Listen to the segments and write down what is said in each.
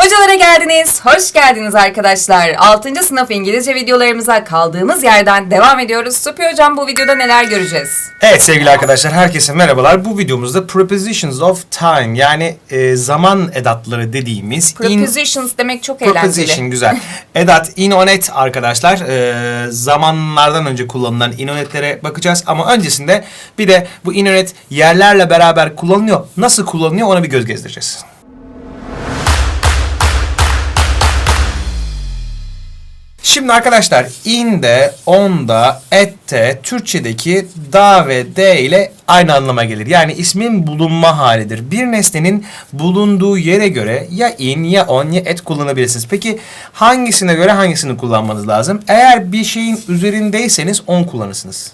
Hocalara geldiniz, hoş geldiniz arkadaşlar. 6. sınıf İngilizce videolarımıza kaldığımız yerden devam ediyoruz. Supi Hocam bu videoda neler göreceğiz? Evet sevgili arkadaşlar herkese merhabalar. Bu videomuzda prepositions of time yani e, zaman edatları dediğimiz in Prepositions demek çok eğlenceli. preposition güzel. Edat inonet arkadaşlar. E, zamanlardan önce kullanılan inonetlere bakacağız ama öncesinde bir de bu inonet yerlerle beraber kullanılıyor. Nasıl kullanılıyor ona bir göz gezdireceğiz. Şimdi arkadaşlar in de, on da, et de Türkçedeki da ve de ile aynı anlama gelir. Yani ismin bulunma halidir. Bir nesnenin bulunduğu yere göre ya in ya on ya et kullanabilirsiniz. Peki hangisine göre hangisini kullanmanız lazım? Eğer bir şeyin üzerindeyseniz on kullanırsınız.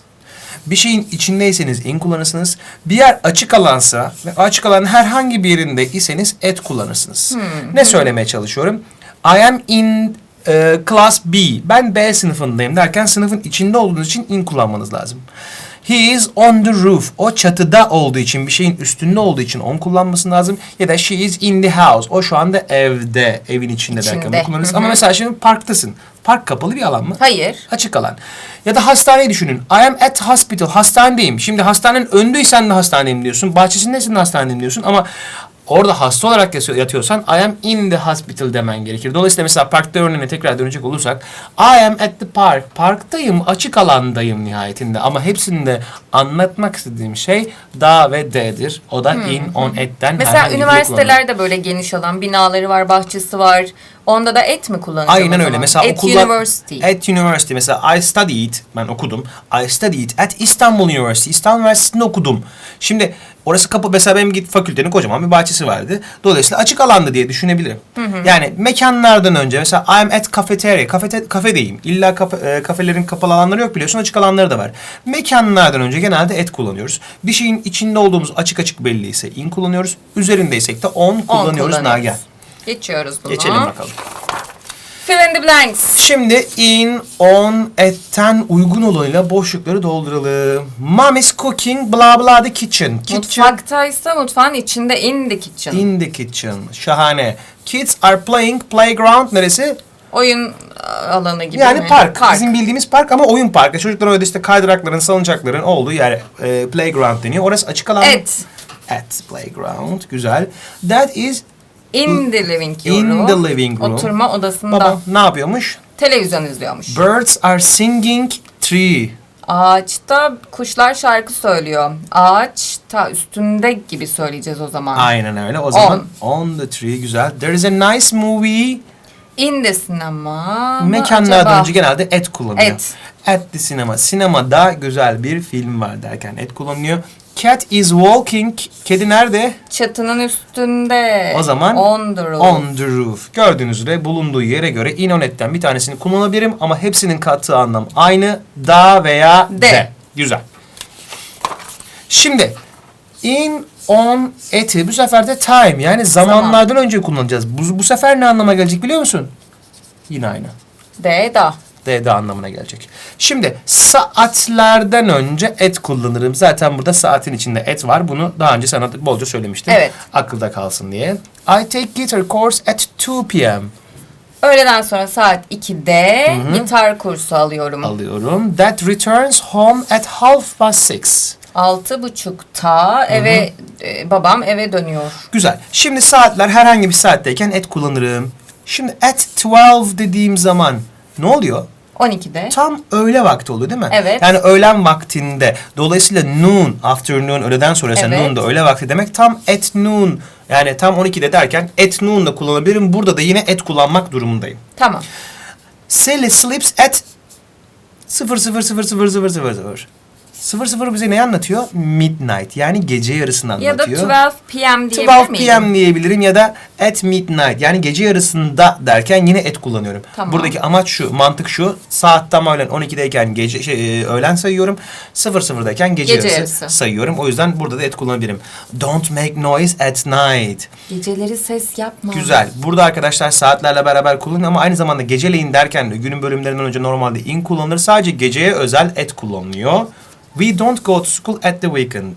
Bir şeyin içindeyseniz in kullanırsınız. Bir yer açık alansa ve açık alanın herhangi bir yerinde iseniz et kullanırsınız. Ne söylemeye çalışıyorum? I am in e, class B. Ben B sınıfındayım derken sınıfın içinde olduğunuz için in kullanmanız lazım. He is on the roof. O çatıda olduğu için bir şeyin üstünde olduğu için on kullanması lazım. Ya da she is in the house. O şu anda evde. Evin içinde, derken İçinde. bunu kullanırız. Ama mesela şimdi parktasın. Park kapalı bir alan mı? Hayır. Açık alan. Ya da hastaneyi düşünün. I am at hospital. Hastanedeyim. Şimdi hastanenin önündeysen de hastaneyim diyorsun. Bahçesindesin de hastaneyim diyorsun. Ama orada hasta olarak yatıyor- yatıyorsan I am in the hospital demen gerekir. Dolayısıyla mesela parkta örneğine tekrar dönecek olursak I am at the park. Parktayım, açık alandayım nihayetinde. Ama hepsinde anlatmak istediğim şey da ve de'dir. O da in, on, at'ten Mesela herhangi biri kullanılır. üniversiteler de böyle geniş alan, binaları var, bahçesi var. Onda da et mi kullanacağım Aynen öyle. Mesela at okullar... University. At University. Mesela I studied, ben okudum. I studied at Istanbul University. İstanbul Üniversitesi'nde okudum. Şimdi orası kapı, mesela benim git fakültenin kocaman bir bahçesi vardı. Dolayısıyla açık alandı diye düşünebilirim. Yani mekanlardan önce mesela I am at cafeteria. Kafete, kafedeyim. İlla kafe, e, kafelerin kapalı alanları yok biliyorsun. Açık alanları da var. Mekanlardan önce genelde at kullanıyoruz. Bir şeyin içinde olduğumuz açık açık belliyse in kullanıyoruz. Üzerindeysek de on On kullanıyoruz. Nagihan. Geçiyoruz bunu. Geçelim bakalım. Fill in the blanks. Şimdi in, on, at'ten uygun olanıyla boşlukları dolduralım. Mom is cooking blah blah the kitchen. Kitchen Mutfaktaysa mutfağın içinde in the kitchen. in the kitchen. Şahane. Kids are playing playground neresi? Oyun alanı gibi Yani mi? park. Bizim bildiğimiz park ama oyun parkı. Çocuklar orada işte kaydırakların, salıncakların olduğu yer e, playground deniyor. Orası açık alan. mı? Et. At playground. Güzel. That is In the living room. In the living room. Oturma odasında. baba ne yapıyormuş? Televizyon izliyormuş. Birds are singing tree. Ağaçta kuşlar şarkı söylüyor. Ağaç ta üstünde gibi söyleyeceğiz o zaman. Aynen öyle. O zaman on, the tree güzel. There is a nice movie. In the sinema. Mekanlardan acaba? önce genelde et kullanıyor. Et. At the cinema. Sinemada güzel bir film var derken et kullanılıyor. Cat is walking. Kedi nerede? Çatının üstünde. O zaman On the roof. On the roof. Gördüğünüz üzere bulunduğu yere göre in on at'ten bir tanesini kullanabilirim ama hepsinin kattığı anlam aynı. Da veya de. De. Güzel. Şimdi in on eti bu sefer de time yani zamanlardan önce kullanacağız. Bu, bu sefer ne anlama gelecek biliyor musun? Yine aynı. De da. D'de anlamına gelecek. Şimdi saatlerden önce et kullanırım. Zaten burada saatin içinde et var. Bunu daha önce sana bolca söylemiştim. Evet. Akılda kalsın diye. I take guitar course at 2 p.m. Öğleden sonra saat 2'de gitar kursu alıyorum. alıyorum. That returns home at half past six. Altı buçukta eve e, babam eve dönüyor. Güzel. Şimdi saatler herhangi bir saatteyken et kullanırım. Şimdi at 12 dediğim zaman ne oluyor? 12'de. Tam öğle vakti oluyor değil mi? Evet. Yani öğlen vaktinde. Dolayısıyla noon, afternoon, öğleden sonrası Evet. noon da öğle vakti demek. Tam at noon. Yani tam 12'de derken at noon da kullanabilirim. Burada da yine at kullanmak durumundayım. Tamam. Sally sleeps at 0 0 0 0 0 0 0. 0 0 bize ne anlatıyor? Midnight. Yani gece yarısını Ya da anlatıyor. 12 p.m. diyebilir 12 miyim? p.m. diyebilirim ya da at midnight yani gece yarısında derken yine et kullanıyorum. Tamam. Buradaki amaç şu, mantık şu. Saat tam öğlen 12'deyken gece şey, e, öğlen sayıyorum. 00'dayken gece, Gece yarısı, yarısı. sayıyorum. O yüzden burada da et kullanabilirim. Don't make noise at night. Geceleri ses yapma. Güzel. Burada arkadaşlar saatlerle beraber kullanılıyor ama aynı zamanda geceleyin derken de günün bölümlerinden önce normalde in kullanılır. Sadece geceye özel et kullanılıyor. We don't go to school at the weekend.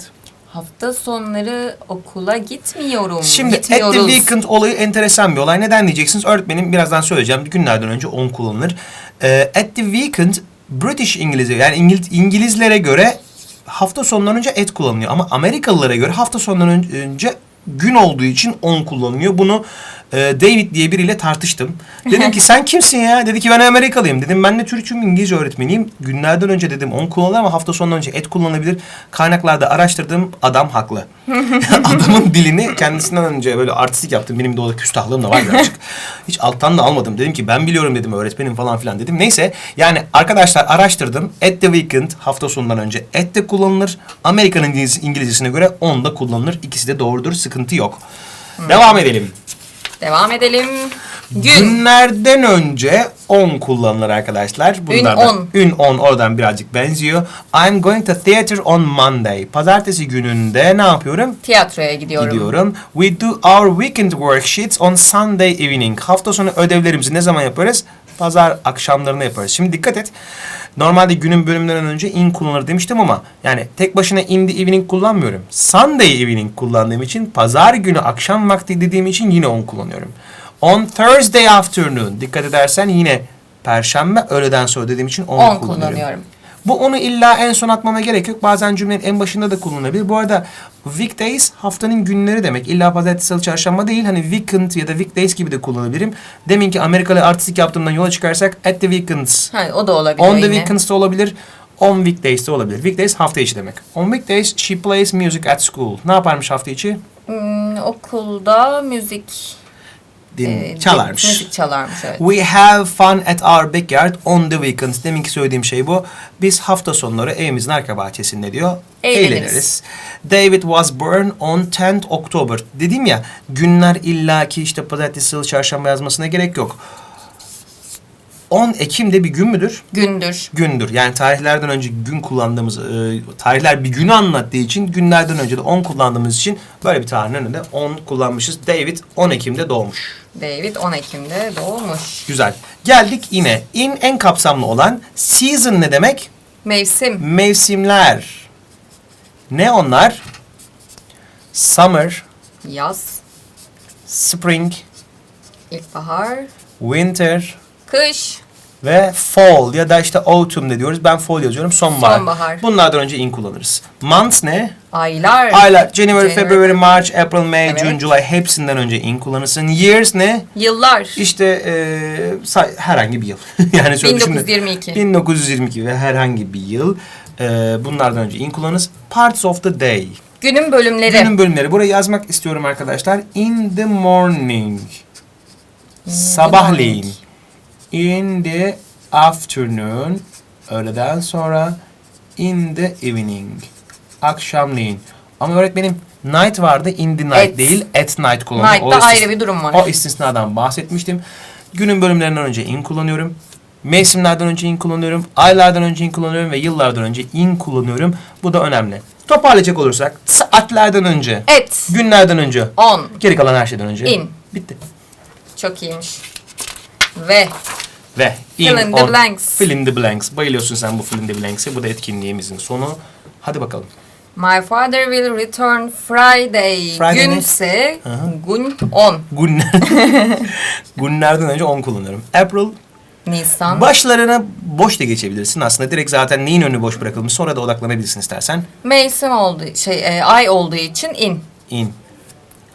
Hafta sonları okula gitmiyorum. Şimdi at the Gitmiyoruz. weekend olayı enteresan bir olay. Neden diyeceksiniz? Öğretmenim birazdan söyleyeceğim. Günlerden önce on kullanılır. Ee, at the weekend British İngilizce yani İngiliz, İngilizlere göre hafta sonundan önce at kullanılıyor. Ama Amerikalılara göre hafta sonundan ön- önce gün olduğu için on kullanılıyor. Bunu e, David diye biriyle tartıştım. Dedim ki sen kimsin ya? Dedi ki ben Amerikalıyım. Dedim ben de Türkçüm İngilizce öğretmeniyim. Günlerden önce dedim on kullanılır ama hafta sonundan önce et kullanılabilir. Kaynaklarda araştırdım adam haklı. Adamın dilini kendisinden önce böyle artistik yaptım. Benim de o da küstahlığım da var birazcık. Hiç alttan da almadım. Dedim ki ben biliyorum dedim öğretmenim falan filan dedim. Neyse yani arkadaşlar araştırdım. At the weekend hafta sonundan önce at de kullanılır. Amerikan İngiliz, İngilizcesine göre on da kullanılır. İkisi de doğrudur. Sıkıntı yok. Devam edelim. Devam edelim. Gün. Günlerden önce on kullanılır arkadaşlar. Ün da- on. Ün on oradan birazcık benziyor. I'm going to theater on Monday. Pazartesi gününde ne yapıyorum? Tiyatroya gidiyorum. Gidiyorum. We do our weekend worksheets on Sunday evening. Hafta sonu ödevlerimizi ne zaman yaparız? Pazar akşamlarında yaparız. Şimdi dikkat et. Normalde günün bölümlerinden önce in kullanılır demiştim ama yani tek başına in the evening kullanmıyorum. Sunday evening kullandığım için pazar günü akşam vakti dediğim için yine on kullanıyorum. On Thursday afternoon dikkat edersen yine perşembe öğleden sonra dediğim için on, 10 kullanıyorum. kullanıyorum. Bu onu illa en son atmama gerek yok. Bazen cümlenin en başında da kullanılabilir. Bu arada weekdays haftanın günleri demek. İlla pazartesi, salı, çarşamba değil. Hani weekend ya da weekdays gibi de kullanabilirim. Demin ki Amerikalı artistik yaptığımdan yola çıkarsak at the weekends. Ha, o da olabilir On the yine. weekends de olabilir. On weekdays de olabilir. Weekdays hafta içi demek. On weekdays she plays music at school. Ne yaparmış hafta içi? Hmm, okulda müzik Din, e, çalarmış. Müzik çalarmış evet. We have fun at our backyard on the weekends. Deminki söylediğim şey bu. Biz hafta sonları evimizin arka bahçesinde diyor. Eğleniriz. David was born on 10th October. Dedim ya günler illaki işte pazartesi, salı, çarşamba yazmasına gerek yok. 10 Ekim'de bir gün müdür? Gündür. Gündür. Yani tarihlerden önce gün kullandığımız, e, tarihler bir günü anlattığı için günlerden önce de 10 kullandığımız için böyle bir tarihin önünde 10 kullanmışız. David 10 Ekim'de doğmuş. David 10 Ekim'de doğmuş. Güzel. Geldik yine. In en kapsamlı olan season ne demek? Mevsim. Mevsimler. Ne onlar? Summer, Yaz. spring, ilkbahar, winter Kış. ve fall ya da işte autumn ne diyoruz. Ben fall yazıyorum. Sonbahar. Sonbahar. Bunlardan önce in kullanırız. Months ne? Aylar. Aylar. January, January. February, March, April, May, Evet. June, July hepsinden önce in kullanırsın. Years ne? Yıllar. İşte e, say- herhangi bir yıl. yani şöyle şimdi- 1922. 1922 ve herhangi bir yıl. E, bunlardan önce in kullanırız. Parts of the day. Günün bölümleri. Günün bölümleri. Burayı yazmak istiyorum arkadaşlar. In the morning. Sabahleyin. morning. In the afternoon. Öğleden sonra. In the evening. Akşamleyin. Ama öğretmenim night vardı. In the night At. değil. At night kullanıyor. Night'ta istis- ayrı bir durum var. O istisnadan bahsetmiştim. Günün bölümlerinden önce in kullanıyorum. Mevsimlerden önce in kullanıyorum. Aylardan önce in kullanıyorum ve yıllardan önce in kullanıyorum. Bu da önemli. Toparlayacak olursak saatlerden önce, Et. günlerden önce, 10. geri kalan her şeyden önce. In. Bitti. Çok iyiymiş. Ve Ve in Fill in the on- blanks. Fill in the blanks. Bayılıyorsun sen bu fill in the blanks'e. Bu da etkinliğimizin sonu. Hadi bakalım. My father will return Friday. Friday? Günse hı. gün 10. Günler. Günlerden önce on kullanıyorum. April. Nisan. Başlarına boş da geçebilirsin. Aslında direkt zaten neyin önü boş bırakılmış. Sonra da odaklanabilirsin istersen. Mevsim olduğu şey e, ay olduğu için in. In.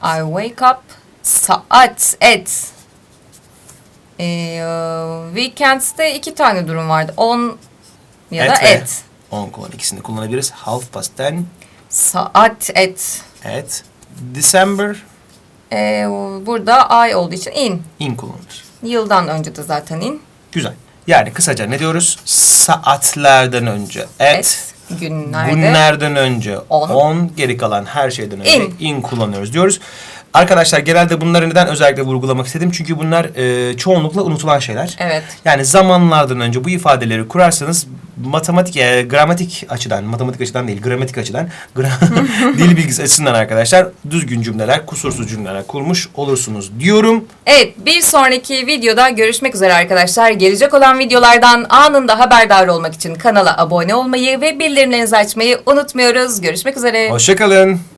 I wake up saat et. E, weekends'te iki tane durum vardı. On ya da Et ve et. On kullan. İkisini kullanabiliriz. Half past ten. Saat et. Et. December. E, burada ay olduğu için in. In kullanılır. Yıldan önce de zaten in. Güzel. Yani kısaca ne diyoruz? Saatlerden önce et. Et. Günlerde. Günlerden önce On. 10, geri kalan her şeyden önce In. in, kullanıyoruz diyoruz. Arkadaşlar genelde bunları neden özellikle vurgulamak istedim? Çünkü bunlar e, çoğunlukla unutulan şeyler. Evet. Yani zamanlardan önce bu ifadeleri kurarsanız matematik, e, gramatik açıdan, matematik açıdan değil, gramatik açıdan, gra- dil bilgisi açısından arkadaşlar düzgün cümleler, kusursuz cümleler kurmuş olursunuz diyorum. Evet bir sonraki videoda görüşmek üzere arkadaşlar. Gelecek olan videolardan anında haberdar olmak için kanala abone olmayı ve bildirimlerinizi açmayı unutmuyoruz. Görüşmek üzere. Hoşçakalın.